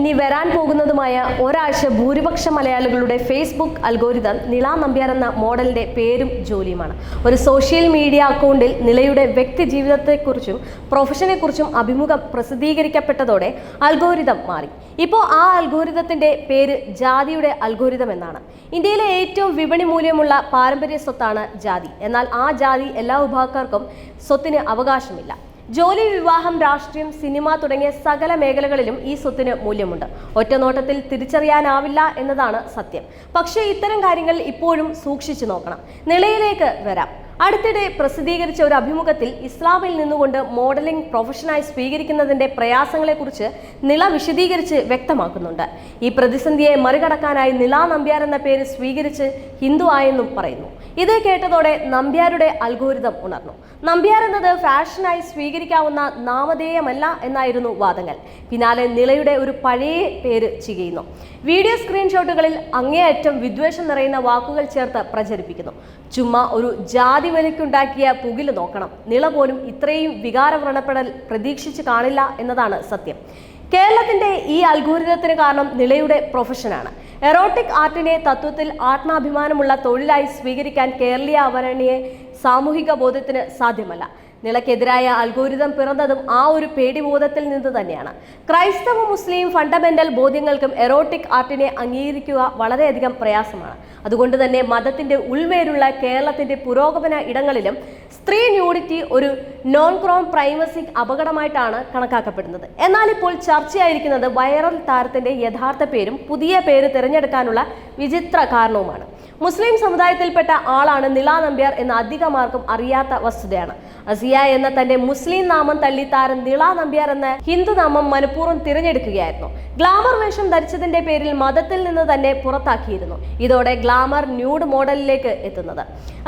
ഇനി വരാൻ പോകുന്നതുമായ ഒരാഴ്ച ഭൂരിപക്ഷ മലയാളികളുടെ ഫേസ്ബുക്ക് അൽഗോരിതം നിള നമ്പ്യാർ എന്ന മോഡലിന്റെ പേരും ജോലിയുമാണ്. ഒരു സോഷ്യൽ മീഡിയ അക്കൗണ്ടിൽ നിലയുടെ വ്യക്തി ജീവിതത്തെക്കുറിച്ചും പ്രൊഫഷനെക്കുറിച്ചും അഭിമുഖം പ്രസിദ്ധീകരിക്കപ്പെട്ടതോടെ അൽഗോരിതം മാറി. ഇപ്പോൾ ആ അൽഗോരിതത്തിന്റെ പേര് ജാതിയുടെ അൽഗോരിതം എന്നാണ്. ഇന്ത്യയിലെ ഏറ്റവും വിപണി മൂല്യമുള്ള പാരമ്പര്യ സ്വത്താണ് ജാതി. എന്നാൽ ആ ജാതി എല്ലാ വിഭാഗക്കാർക്കും സ്വത്തിന് അവകാശമില്ല. ജോലി വിവാഹം രാഷ്ട്രീയം സിനിമ തുടങ്ങിയ സകല മേഖലകളിലും ഈ സ്വത്തിന് മൂല്യമുണ്ട്. ഒറ്റനോട്ടത്തിൽ തിരിച്ചറിയാനാവില്ല എന്നതാണ് സത്യം. പക്ഷേ ഇത്തരം കാര്യങ്ങൾ ഇപ്പോഴും സൂക്ഷിച്ചു നോക്കണം. നിലയിലേക്ക് വരാം. അടുത്തിടെ പ്രസിദ്ധീകരിച്ച ഒരു അഭിമുഖത്തിൽ ഇസ്ലാമിൽ നിന്നുകൊണ്ട് മോഡലിംഗ് പ്രൊഫഷനായി സ്വീകരിക്കുന്നതിന്റെ പ്രയാസങ്ങളെക്കുറിച്ച് നില വിശദീകരിച്ച് വ്യക്തമാക്കുന്നുണ്ട്. ഈ പ്രതിസന്ധിയെ മറികടക്കാനായി നില നമ്പ്യാർ എന്ന പേര് സ്വീകരിച്ച് ഹിന്ദു ആയെന്നും പറയുന്നു. ഇത് കേട്ടതോടെ നമ്പ്യാരുടെ അൽഗോരിതം ഉണർന്നു. നമ്പ്യാർ എന്നത് ഫാഷനായി സ്വീകരിക്കാവുന്ന നാമധേയമല്ല എന്നായിരുന്നു വാദങ്ങൾ. പിന്നാലെ നിലയുടെ ഒരു പഴയ പേര് ചികയുന്നു. വീഡിയോ സ്ക്രീൻഷോട്ടുകളിൽ അങ്ങേയറ്റം വിദ്വേഷം നിറയുന്ന വാക്കുകൾ ചേർത്ത് പ്രചരിപ്പിക്കുന്നു. ചുമ്മാ ഒരു ജാതി വിലയ്ക്കുണ്ടാക്കിയ പുകിൽ നോക്കണം. നിള പോലും ഇത്രയും വികാരവ്രണപ്പെടൽ പ്രതീക്ഷിച്ചു കാണില്ല എന്നതാണ് സത്യം. കേരളത്തിന്റെ ഈ അൽഗോരിതത്തിന് കാരണം നിളയുടെ പ്രൊഫഷനാണ്. എറോട്ടിക് ആർട്ടിനെ തത്വത്തിൽ ആത്മാഭിമാനമുള്ള തൊഴിലായി സ്വീകരിക്കാൻ കേരളീയ അവരണിയെ സാമൂഹിക ബോധത്തിന് സാധ്യമല്ല. നിലക്കെതിരായ അൽഗോരിതം പിറന്നതും ആ ഒരു പേടിബോധത്തിൽ നിന്ന് തന്നെയാണ്. ക്രൈസ്തവ മുസ്ലിം ഫണ്ടമെന്റൽ ബോധ്യങ്ങൾക്കും എറോട്ടിക് ആർട്ടിനെ അംഗീകരിക്കുക വളരെയധികം പ്രയാസമാണ്. അതുകൊണ്ട് തന്നെ മതത്തിന്റെ ഉൾവേരുള്ള കേരളത്തിന്റെ പുരോഗമന ഇടങ്ങളിലും സ്ത്രീ ന്യൂഡിറ്റി ഒരു നോൺ ക്രോം പ്രൈമസിക് അപകടമായിട്ടാണ് കണക്കാക്കപ്പെടുന്നത്. എന്നാൽ ഇപ്പോൾ ചർച്ചയായിരിക്കുന്നത് വൈറൽ താരത്തിന്റെ യഥാർത്ഥ പേരും പുതിയ പേര് തിരഞ്ഞെടുക്കാനുള്ള വിചിത്ര കാരണവുമാണ്. മുസ്ലിം സമുദായത്തിൽപ്പെട്ട ആളാണ് നില നമ്പ്യാർ എന്ന അധികമാർക്കും അറിയാത്ത വസ്തുതയാണ്. അസിയ എന്ന തന്റെ മുസ്ലിം നാമം തള്ളി താരം നിള നമ്പ്യാർ എന്ന ഹിന്ദു നാമം മനഃപൂർവം തിരഞ്ഞെടുക്കുകയായിരുന്നു. ഗ്ലാമർ വേഷം ധരിച്ചതിന്റെ പേരിൽ മതത്തിൽ നിന്ന് തന്നെ പുറത്താക്കിയിരുന്നു. ഇതോടെ ഗ്ലാമർ ന്യൂഡ് മോഡലിലേക്ക് എത്തുന്നത്.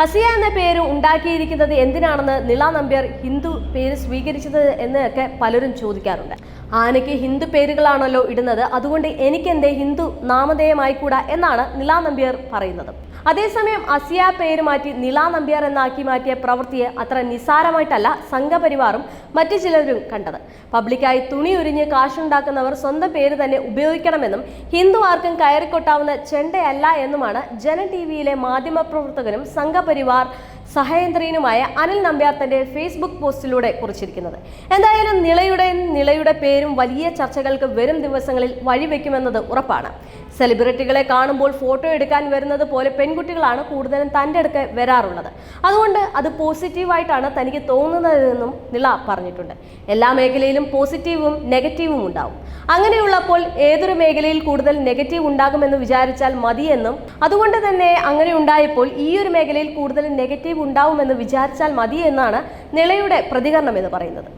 അസിയ എന്ന പേര് ഉണ്ടാക്കിയിരിക്കുന്നത് എന്തിനാണെന്ന് നിള നമ്പ്യാർ ഹിന്ദു പേര് സ്വീകരിച്ചത് എന്നൊക്കെ പലരും ചോദിക്കാറുണ്ട്. ആനയ്ക്ക് ഹിന്ദു പേരുകളാണല്ലോ ഇടുന്നത്. അതുകൊണ്ട് എനിക്കെന്തേ ഹിന്ദു നാമധേയമായിക്കൂടാ എന്നാണ് നിലാ നമ്പ്യാർ പറയുന്നത്. അതേസമയം അസിയ പേര് മാറ്റി നിലാ നമ്പ്യാർ എന്നാക്കി മാറ്റിയ പ്രവൃത്തിയെ അത്ര നിസ്സാരമായിട്ടല്ല സംഘപരിവാറും മറ്റു ചിലരും കണ്ടത്. പബ്ലിക്കായി തുണി ഉരിഞ്ഞ് കാശുണ്ടാക്കുന്നവർ സ്വന്തം പേര് തന്നെ ഉപയോഗിക്കണമെന്നും ഹിന്ദു ആർക്കും കയറിക്കൊട്ടാവുന്ന ചെണ്ടയല്ല എന്നുമാണ് ജന ടി വിയിലെ മാധ്യമപ്രവർത്തകനും സംഘപരിവാർ സഹേന്ദ്രിയനുമായ അനിൽ നമ്പ്യാർ തന്റെ ഫേസ്ബുക്ക് പോസ്റ്റിലൂടെ കുറിച്ചിരിക്കുന്നത്. എന്തായാലും നിളയുടെ നിളയുടെ പേരും വലിയ ചർച്ചകൾക്ക് വരും ദിവസങ്ങളിൽ വഴിവെക്കുമെന്നത് ഉറപ്പാണ്. സെലിബ്രിറ്റികളെ കാണുമ്പോൾ ഫോട്ടോ എടുക്കാൻ വരുന്നത് പോലെ പെൺകുട്ടികളാണ് കൂടുതലും തന്റെ അടുക്ക് വരാറുള്ളത്. അതുകൊണ്ട് അത് പോസിറ്റീവായിട്ടാണ് തനിക്ക് തോന്നുന്നതെന്നും നിള പറഞ്ഞിട്ടുണ്ട്. എല്ലാ മേഖലയിലും പോസിറ്റീവും നെഗറ്റീവും ഉണ്ടാവും. അങ്ങനെയുള്ളപ്പോൾ ഏതൊരു മേഖലയിൽ കൂടുതൽ നെഗറ്റീവ് ഉണ്ടാകുമെന്ന് വിചാരിച്ചാൽ മതിയെന്നും അതുകൊണ്ട് തന്നെ അങ്ങനെ ഉണ്ടായപ്പോൾ ഈ ഒരു മേഖലയിൽ കൂടുതൽ നെഗറ്റീവ് ഉണ്ടാവുമെന്ന് വിചാരിച്ചാൽ മതി എന്നാണ് നിളയുടെ പ്രതികരണമെന്ന് പറയുന്നത്.